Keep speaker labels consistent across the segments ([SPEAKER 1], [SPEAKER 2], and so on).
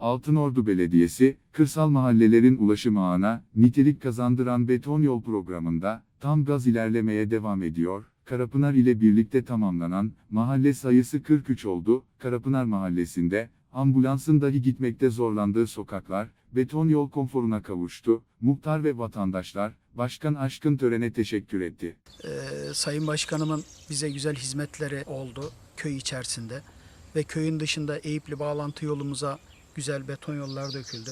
[SPEAKER 1] Altınordu Belediyesi, kırsal mahallelerin ulaşım ağına nitelik kazandıran beton yol programında tam gaz ilerlemeye devam ediyor. Karapınar ile birlikte tamamlanan mahalle sayısı 43 oldu. Karapınar Mahallesi'nde ambulansın dahi gitmekte zorlandığı sokaklar beton yol konforuna kavuştu. Muhtar ve vatandaşlar Başkan Aşkın törene teşekkür etti.
[SPEAKER 2] Ee, Sayın Başkanımın bize güzel hizmetleri oldu köy içerisinde ve köyün dışında Eyüplü bağlantı yolumuza güzel beton yollar döküldü.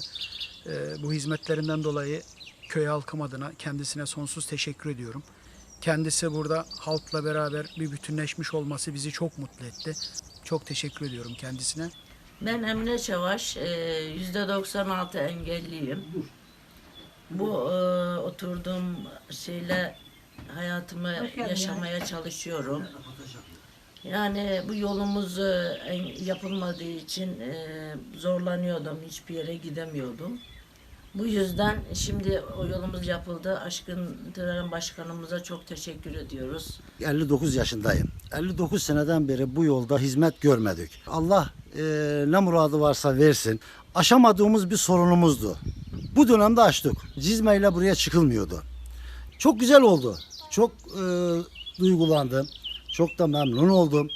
[SPEAKER 2] Ee, bu hizmetlerinden dolayı köy halkım adına kendisine sonsuz teşekkür ediyorum. Kendisi burada halkla beraber bir bütünleşmiş olması bizi çok mutlu etti. Çok teşekkür ediyorum kendisine.
[SPEAKER 3] Ben Emine Çavaş, e, %96 engelliyim. Bu e, oturduğum şeyle hayatımı yaşamaya çalışıyorum. Yani bu yolumuz e, yapılmadığı için e, zorlanıyordum, hiçbir yere gidemiyordum. Bu yüzden şimdi o yolumuz yapıldı. Aşkın Tören Başkanımıza çok teşekkür ediyoruz.
[SPEAKER 4] 59 yaşındayım. 59 seneden beri bu yolda hizmet görmedik. Allah e, ne muradı varsa versin. Aşamadığımız bir sorunumuzdu. Bu dönemde açtık. Cizmeyle buraya çıkılmıyordu. Çok güzel oldu. Çok e, duygulandım. Çok da memnun oldum.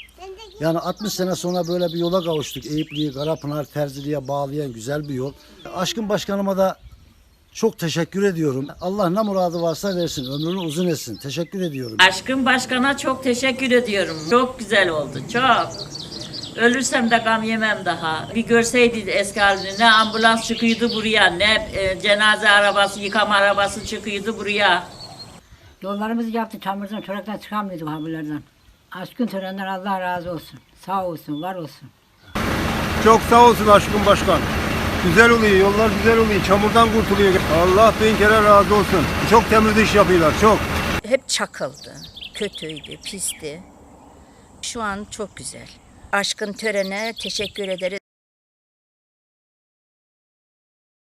[SPEAKER 4] Yani 60 sene sonra böyle bir yola kavuştuk. Eyüplü'yü Karapınar Terzili'ye bağlayan güzel bir yol. Aşkın Başkanıma da çok teşekkür ediyorum. Allah ne muradı varsa versin. Ömrünü uzun etsin. Teşekkür ediyorum.
[SPEAKER 5] Aşkın Başkan'a çok teşekkür ediyorum. Çok güzel oldu, çok. Ölürsem de gam yemem daha. Bir görseydi eski halini ne ambulans çıkıyordu buraya, ne e, cenaze arabası, yıkama arabası çıkıyordu buraya.
[SPEAKER 6] Yollarımızı yaptı. Çamurdan, çoraktan çıkamıyorduk haberlerden. Aşkın törenden Allah razı olsun. Sağ olsun, var olsun.
[SPEAKER 7] Çok sağ olsun aşkın başkan. Güzel oluyor, yollar güzel oluyor, çamurdan kurtuluyor. Allah bin kere razı olsun. Çok temiz iş yapıyorlar, çok.
[SPEAKER 8] hep çakıldı. Kötüydü, pisti. Şu an çok güzel. Aşkın törene teşekkür ederiz.